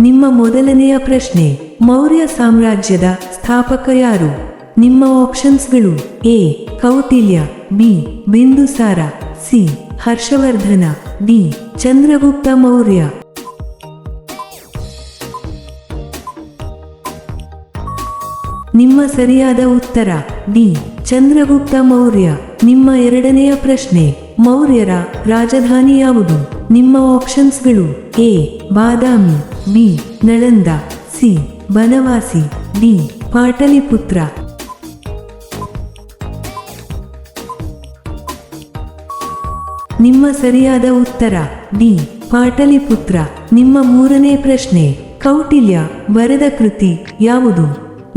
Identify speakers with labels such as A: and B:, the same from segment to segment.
A: ನಿಮ್ಮ ಮೊದಲನೆಯ ಪ್ರಶ್ನೆ, ಮೌರ್ಯ ಸಾಮ್ರಾಜ್ಯದ ಸ್ಥಾಪಕ ಯಾರು? ನಿಮ್ಮ ಆಪ್ಷನ್ಸ್ಗಳು A, Kautilya, B, Bindusara, C, Harshavardhana, D, Chandragupta Maurya. ನಿಮ್ಮ ಸರಿಯಾದ ಉತ್ತರ, ಡಿ, ಚಂದ್ರಗುಪ್ತ ಮೌರ್ಯ. ನಿಮ್ಮ ಎರಡನೆಯ ಪ್ರಶ್ನೆ, ಮೌರ್ಯರ ರಾಜಧಾನಿ ಯಾವುದು ನಿಮ್ಮ ಆಪ್ಷನ್ಸ್ಗಳು A Badami B Nalanda C Banavasi D Pataliputra. ನಿಮ್ಮ ಸರಿಯಾದ ಉತ್ತರ ಡಿ ಪಾಟಲಿಪುತ್ರ. ನಿಮ್ಮ ಮೂರನೇ ಪ್ರಶ್ನೆ, ಕೌಟಿಲ್ಯ, ಬರೆದ ಕೃತಿ ಯಾವುದು?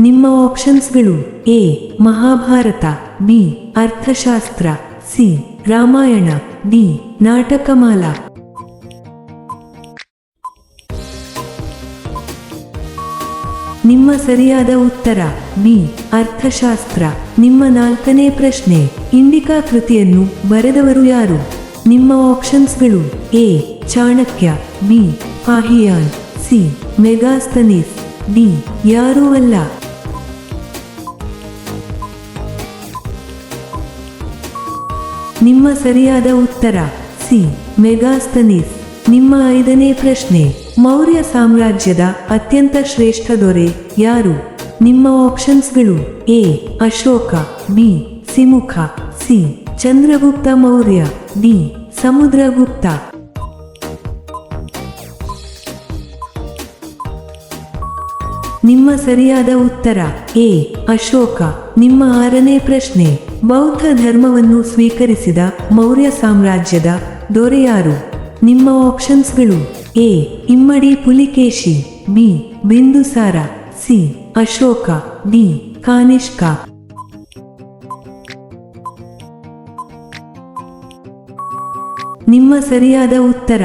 A: ನಿಮ್ಮ ಆಪ್ಷನ್ಸ್ಗಳು A Mahabharata B Arthashastra C Ramayana D Natakamala. ನಿಮ್ಮ ಸರಿಯಾದ ಉತ್ತರ ಬಿ ಅರ್ಥಶಾಸ್ತ್ರ. ನಿಮ್ಮ ನಾಲ್ಕನೇ ಪ್ರಶ್ನೆ, ಇಂಡಿಕಾ ಕೃತಿಯನ್ನು ಬರೆದವರು ಯಾರು? ನಿಮ್ಮ ಆಪ್ಷನ್ಸ್ಗಳು, A, Chanakya, B, Fahien, C, Megasthenes, D, ಯಾರೂ ಅಲ್ಲ. ನಿಮ್ಮ ಸರಿಯಾದ ಉತ್ತರ, ಸಿ, ಮೆಗಾಸ್ತನೀಸ್. ನಿಮ್ಮ ಐದನೇ ಪ್ರಶ್ನೆ ಮೌರ್ಯ ಸಾಮ್ರಾಜ್ಯದ ಅತ್ಯಂತ ಶ್ರೇಷ್ಠ ದೊರೆ ಯಾರು? ನಿಮ್ಮ ಆಪ್ಷನ್ಸ್ಗಳು A. Ashoka, B. Simukha, C. Chandragupta Maurya, D. Samudragupta. ನಿಮ್ಮ ಸರಿಯಾದ ಉತ್ತರ ಎ. ಅಶೋಕ. ನಿಮ್ಮ ಆರನೇ ಪ್ರಶ್ನೆ. ಬೌದ್ಧ ಧರ್ಮವನ್ನು ಸ್ವೀಕರಿಸಿದ ಮೌರ್ಯ ಸಾಮ್ರಾಜ್ಯದ ದೊರೆಯಾರು ನಿಮ್ಮ ಆಪ್ಷನ್ಸ್ಗಳು A Immadi Pulakeshi, B Bindusara C Ashoka, D Kanishka. ನಿಮ್ಮ ಸರಿಯಾದ ಉತ್ತರ,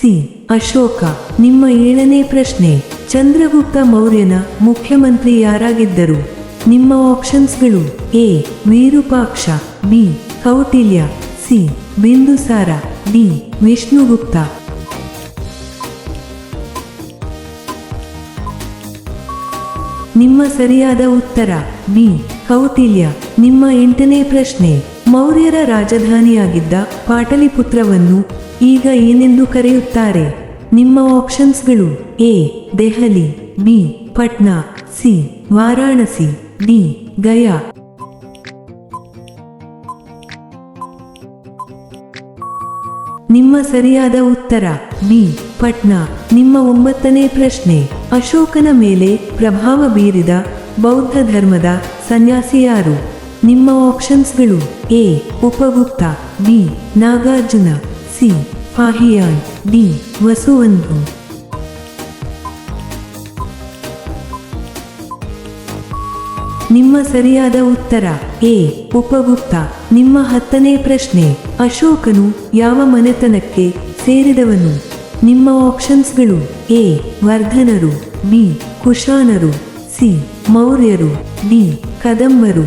A: ಸಿ ಅಶೋಕ. ನಿಮ್ಮ ಏಳನೇ ಪ್ರಶ್ನೆ, ಚಂದ್ರಗುಪ್ತ ಮೌರ್ಯನ ಮುಖ್ಯಮಂತ್ರಿ ಯಾರಾಗಿದ್ದರು? ನಿಮ್ಮ ಆಪ್ಷನ್ಸ್ಗಳು, A Virupaksha, B Kautilya, C Bindusara D Vishnugupta. ನಿಮ್ಮ ಸರಿಯಾದ ಉತ್ತರ, ಬಿ, ಕೌಟಿಲ್ಯ. ನಿಮ್ಮ ಎಂಟನೇ ಪ್ರಶ್ನೆ, ಮೌರ್ಯರ ರಾಜಧಾನಿಯಾಗಿದ್ದ ಪಾಟಲಿಪುತ್ರವನ್ನು ಈಗ ಏನೆಂದು ಕರೆಯುತ್ತಾರೆ? ನಿಮ್ಮ ಆಪ್ಷನ್ಸ್ಗಳು A, Delhi, B, Patna, C, Varanasi, D, Gaya. ನಿಮ್ಮ ಸರಿಯಾದ ಉತ್ತರ, ಬಿ ಪಟ್ನಾ, ನಿಮ್ಮ ಒಂಬತ್ತನೇ ಪ್ರಶ್ನೆ. ಅಶೋಕನ ಮೇಲೆ ಪ್ರಭಾವ ಬೀರಿದ ಬೌದ್ಧ ಧರ್ಮದ ಸನ್ಯಾಸಿಯಾರು ನಿಮ್ಮ ಆಪ್ಷನ್ಸ್ಗಳು A. Upagupta, B. Nagarjuna, C. Fahien, D. Vasubandhu. ನಿಮ್ಮ ಸರಿಯಾದ ಉತ್ತರ ಎ. ಉಪಗುಪ್ತ. ನಿಮ್ಮ ಹತ್ತನೇ ಪ್ರಶ್ನೆ. ಅಶೋಕನು ಯಾವ ಮನೆತನಕ್ಕೆ ಸೇರಿದವನು? ನಿಮ್ಮ ಆಪ್ಷನ್ಸ್ಗಳು ಎ ವರ್ಧನರು ಬಿ ಕುಶಾನರು ಸಿ ಮೌರ್ಯರು ಡಿ ಕದಂಬರು.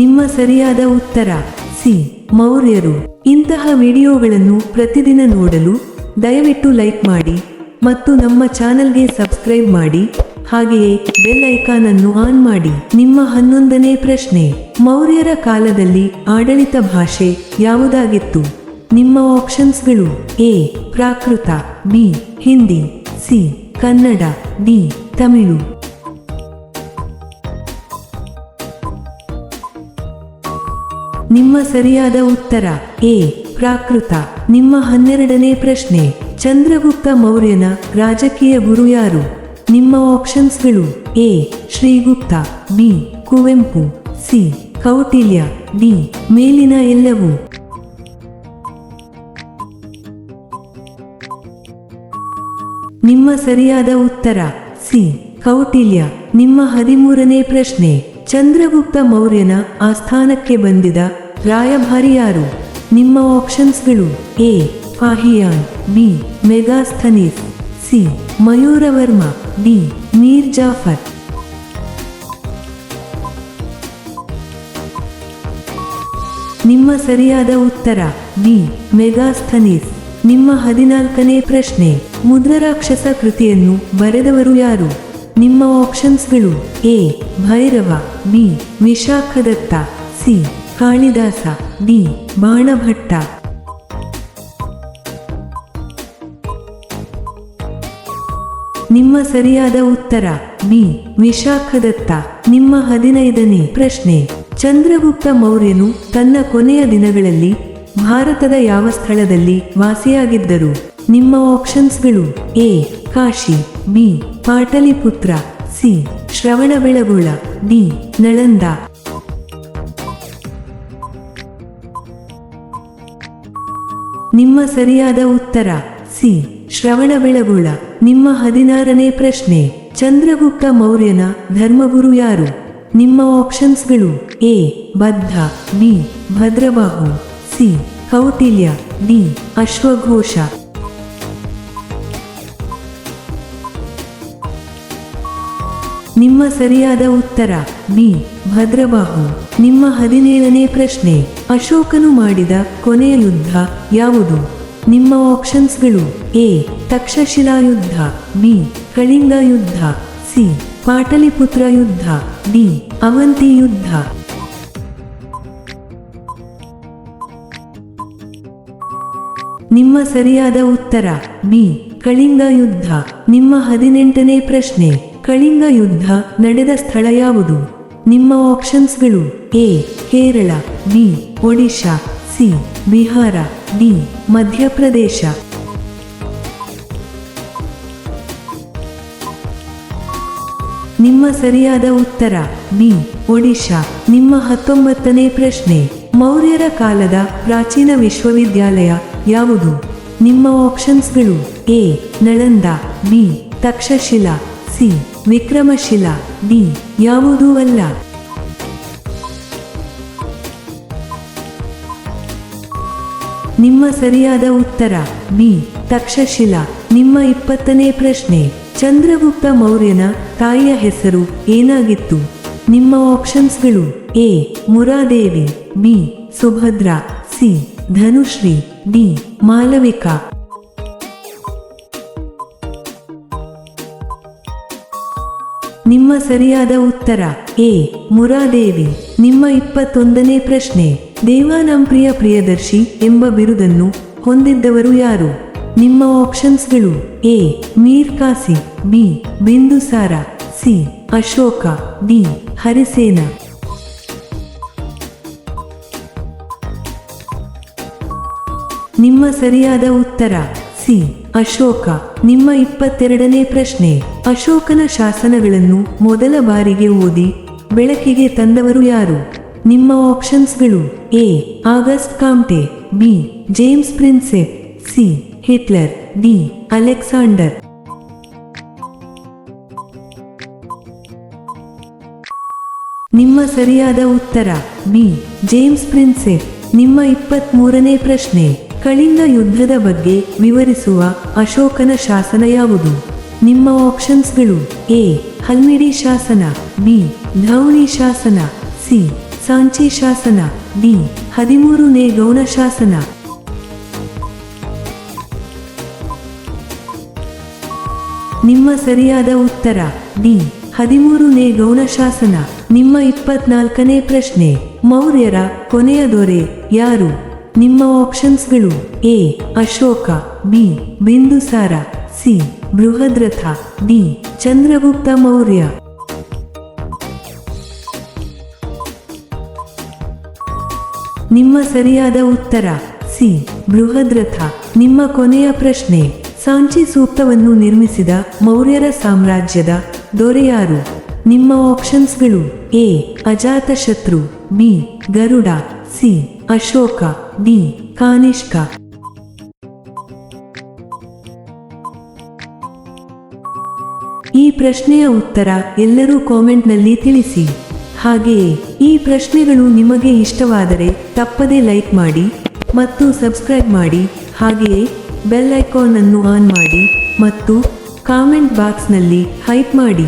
A: ನಿಮ್ಮ ಸರಿಯಾದ ಉತ್ತರ ಸಿ ಮೌರ್ಯರು. ಇಂತಹ ವಿಡಿಯೋಗಳನ್ನು ಪ್ರತಿದಿನ ನೋಡಲು ದಯವಿಟ್ಟು ಲೈಕ್ ಮಾಡಿ ಮತ್ತು ನಮ್ಮ ಚಾನಲ್ಗೆ ಸಬ್ಸ್ಕ್ರೈಬ್ ಮಾಡಿ. ಹಾಗೆಯೇ ಬೆಲ್ ಐಕಾನ್ ಅನ್ನು ಆನ್ ಮಾಡಿ ನಿಮ್ಮ ಹನ್ನೊಂದನೇ ಪ್ರಶ್ನೆ. ಮೌರ್ಯರ ಕಾಲದಲ್ಲಿ ಆಡಳಿತ ಭಾಷೆ ಯಾವುದಾಗಿತ್ತು? ನಿಮ್ಮ ಆಪ್ಷನ್ಸ್ಗಳು A, Prakrit, B, Hindi, C, Kannada, D, Tamil. ನಿಮ್ಮ ಸರಿಯಾದ ಉತ್ತರ ಎ, ಪ್ರಾಕೃತ. ನಿಮ್ಮ ಹನ್ನೆರಡನೇ ಪ್ರಶ್ನೆ, ಚಂದ್ರಗುಪ್ತ ಮೌರ್ಯನ ರಾಜಕೀಯ ಗುರು ಯಾರು? ನಿಮ್ಮ ಆಪ್ಷನ್ಸ್ಗಳು A, Srigupta, B, Kuvempu, C, Kautilya, D, ಮೇಲಿನ ಎಲ್ಲವೂ. ನಿಮ್ಮ ಸರಿಯಾದ ಉತ್ತರ, ಸಿ, ಕೌಟಿಲ್ಯ. ನಿಮ್ಮ ಹದಿಮೂರನೇ ಪ್ರಶ್ನೆ, ಚಂದ್ರಗುಪ್ತ ಮೌರ್ಯನ ಆಸ್ಥಾನಕ್ಕೆ ಬಂದಿದ ರಾಯಭಾರಿಯಾರು. ನಿಮ್ಮ ಆಪ್ಷನ್ಸ್ಗಳು A, Fahien, B, Megasthenes, C, Mayuravarma. D Mir Jafar. ನಿಮ್ಮ ಸರಿಯಾದ ಉತ್ತರ ಬಿ ಮೆಗಾಸ್ಥನೀಸ್. ನಿಮ್ಮ ಹದಿನಾಲ್ಕನೇ ಪ್ರಶ್ನೆ ಮುದ್ರರಾಕ್ಷಸ ಕೃತಿಯನ್ನು ಬರೆದವರು ಯಾರು? ನಿಮ್ಮ ಆಪ್ಷನ್ಸ್ಗಳು, A, Bhairava, B, Vishakhadatta, C, Kalidasa, D, Banabhatta. ನಿಮ್ಮ ಸರಿಯಾದ ಉತ್ತರ ಬಿ ವಿಶಾಖದತ್ತ. ನಿಮ್ಮ ಹದಿನೈದನೇ ಪ್ರಶ್ನೆ. ಚಂದ್ರಗುಪ್ತ ಮೌರ್ಯನು ತನ್ನ ಕೊನೆಯ ದಿನಗಳಲ್ಲಿ ಭಾರತದ ಯಾವ ಸ್ಥಳದಲ್ಲಿ ವಾಸಿಯಾಗಿದ್ದರು? ನಿಮ್ಮ ಆಪ್ಷನ್ಸ್ಗಳು, A, Kashi, B, Pataliputra, C, Shravanabelagola, D, Nalanda. ನಿಮ್ಮ ಸರಿಯಾದ ಉತ್ತರ, ಸಿ ಶ್ರವಣಬೆಳಗೊಳ ನಿಮ್ಮ ಹದಿನಾರನೇ ಪ್ರಶ್ನೆ. ಚಂದ್ರಗುಪ್ತ ಮೌರ್ಯನ ಧರ್ಮಗುರು ಯಾರು? ನಿಮ್ಮ ಆಪ್ಷನ್ಸ್ಗಳು A, Buddha, B, Bhadrabahu, C, Kautilya, D, ಅಶ್ವಘೋಷ. ನಿಮ್ಮ ಸರಿಯಾದ ಉತ್ತರ, ಬಿ, ಭದ್ರಬಾಹು. ನಿಮ್ಮ ಹದಿನೇಳನೇ ಪ್ರಶ್ನೆ. ಅಶೋಕನು ಮಾಡಿದ ಕೊನೆಯ ಯುದ್ಧ ಯಾವುದು? ನಿಮ್ಮ ಆಪ್ಷನ್ಸ್ಗಳು ಎ, ತಕ್ಷಶಿಲಾ ಯುದ್ಧ, ಬಿ, ಕಳಿಂಗ ಯುದ್ಧ, ಸಿ, ಪಾಟಲಿಪುತ್ರ ಯುದ್ಧ, ಡಿ, ಅವಂತಿ ಯುದ್ಧ. ನಿಮ್ಮ ಸರಿಯಾದ ಉತ್ತರ, ಬಿ, ಕಳಿಂಗ ಯುದ್ಧ. ನಿಮ್ಮ ಹದಿನೆಂಟನೇ ಪ್ರಶ್ನೆ, ಕಳಿಂಗ ಯುದ್ಧ ನಡೆದ ಸ್ಥಳ ಯಾವುದು? ನಿಮ್ಮ ಆಪ್ಷನ್ಸ್ಗಳು A, Kerala, B, Odisha, C, Bihar. D Madhya Pradesh. ನಿಮ್ಮ ಸರಿಯಾದ ಉತ್ತರ ಬಿ ಒಡಿಶಾ. ನಿಮ್ಮ ಹತ್ತೊಂಬತ್ತನೇ ಪ್ರಶ್ನೆ, ಮೌರ್ಯರ ಕಾಲದ ಪ್ರಾಚೀನ ವಿಶ್ವವಿದ್ಯಾಲಯ ಯಾವುದು? ನಿಮ್ಮ ಆಪ್ಷನ್ಸ್ಗಳು, A, Nalanda, B, Takshashila, C, Vikramashila, D, ಯಾವುದೂ ಅಲ್ಲ? ನಿಮ್ಮ ಸರಿಯಾದ ಉತ್ತರ ಬಿ ತಕ್ಷಶಿಲಾ, ನಿಮ್ಮ ಇಪ್ಪತ್ತನೇ ಪ್ರಶ್ನೆ. ಚಂದ್ರಗುಪ್ತ ಮೌರ್ಯನ ತಾಯಿಯ ಹೆಸರು ಏನಾಗಿತ್ತು? ನಿಮ್ಮ ಆಪ್ಷನ್ಸ್ಗಳು A, Muradevi, B, Subhadra, C, Dhanushri, D, Malavika. ನಿಮ್ಮ ಸರಿಯಾದ ಉತ್ತರ, ಎ, ಮುರಾದೇವಿ. ನಿಮ್ಮ ಇಪ್ಪತ್ತೊಂದನೇ ಪ್ರಶ್ನೆ. ದೇವಾನಂಪ್ರಿಯ ಪ್ರಿಯದರ್ಶಿ ಎಂಬ ಬಿರುದನ್ನು ಹೊಂದಿದ್ದವರು ಯಾರು? ನಿಮ್ಮ ಆಪ್ಷನ್ಸ್ಗಳು A, Mir Kasi, B Bindusara C, Ashoka, D, Harisena. ನಿಮ್ಮ ಸರಿಯಾದ ಉತ್ತರ, ಸಿ, ಅಶೋಕ. ನಿಮ್ಮ ಇಪ್ಪತ್ತೆರಡನೇ ಪ್ರಶ್ನೆ, ಅಶೋಕನ ಶಾಸನಗಳನ್ನು ಮೊದಲ ಬಾರಿಗೆ ಓದಿ, ಬೆಳಕಿಗೆ ತಂದವರು ಯಾರು? ನಿಮ್ಮ ಆಪ್ಷನ್ಸ್ಗಳು A August Comte B James Prinsep C Hitler D Alexander ನಿಮ್ಮ ಸರಿಯಾದ ಉತ್ತರ ಬಿ ಜೇಮ್ಸ್ ಪ್ರಿನ್ಸೆಪ್ ನಿಮ್ಮ ಇಪ್ಪತ್ಮೂರನೇ ಪ್ರಶ್ನೆ, ಕಳಿಂಗ ಯುದ್ಧದ ಬಗ್ಗೆ ವಿವರಿಸುವ ಅಶೋಕನ ಶಾಸನ ಯಾವುದು? ನಿಮ್ಮ ಆಪ್ಷನ್ಸ್ಗಳು ಎ ಹಲ್ಮಿಡಿ ಶಾಸನ ಬಿ ಧೌಳಿ ಶಾಸನ ಸಿ ಸಾಂಚಿ ಶಾಸನ ಡಿ ಹದಿಮೂರನೇ ಗೌಣ ಶಾಸನ. ನಿಮ್ಮ ಸರಿಯಾದ ಉತ್ತರ ಡಿ ಹದಿಮೂರನೇ ಗೌಣ ಶಾಸನ. ನಿಮ್ಮ ಇಪ್ಪತ್ನಾಲ್ಕನೇ ಪ್ರಶ್ನೆ, ಮೌರ್ಯರ ಕೊನೆಯ ದೊರೆ ಯಾರು? ನಿಮ್ಮ ಆಪ್ಷನ್ಸ್ಗಳು A, Ashoka, B, Bindusara, C, Brihadratha, D, Chandragupta Maurya. ನಿಮ್ಮ ಸರಿಯಾದ ಉತ್ತರ. ಸಿ. ಬೃಹದ್ರಥ. ನಿಮ್ಮ ಕೊನೆಯ ಪ್ರಶ್ನೆ. ಸಾಂಚಿ ಸೂಕ್ತವನ್ನು ನಿರ್ಮಿಸಿದ ಮೌರ್ಯರ ಸಾಮ್ರಾಜ್ಯದ ದೊರೆಯಾರು. ನಿಮ್ಮ ಆಪ್ಷನ್ಸ್ಗಳು A. Ajatashatru. B. Garuda. C. Ashoka. D. Kanishka. ಈ ಪ್ರಶ್ನೆಯ ಉತ್ತರ ಎಲ್ಲರೂ ಕಾಮೆಂಟ್ನಲ್ಲಿ ತಿಳಿಸಿ. ಹಾಗೆಯೇ ಈ ಪ್ರಶ್ನೆಗಳು ನಿಮಗೆ ಇಷ್ಟವಾದರೆ ತಪ್ಪದೇ ಲೈಕ್ ಮಾಡಿ ಮತ್ತು ಸಬ್ಸ್ಕ್ರೈಬ್ ಮಾಡಿ. ಹಾಗೆಯೇ ಬೆಲ್ ಐಕಾನ್ ಅನ್ನು ಆನ್ ಮಾಡಿ ಮತ್ತು ಕಾಮೆಂಟ್ ಬಾಕ್ಸ್ನಲ್ಲಿ ಹೈಪ್ ಮಾಡಿ.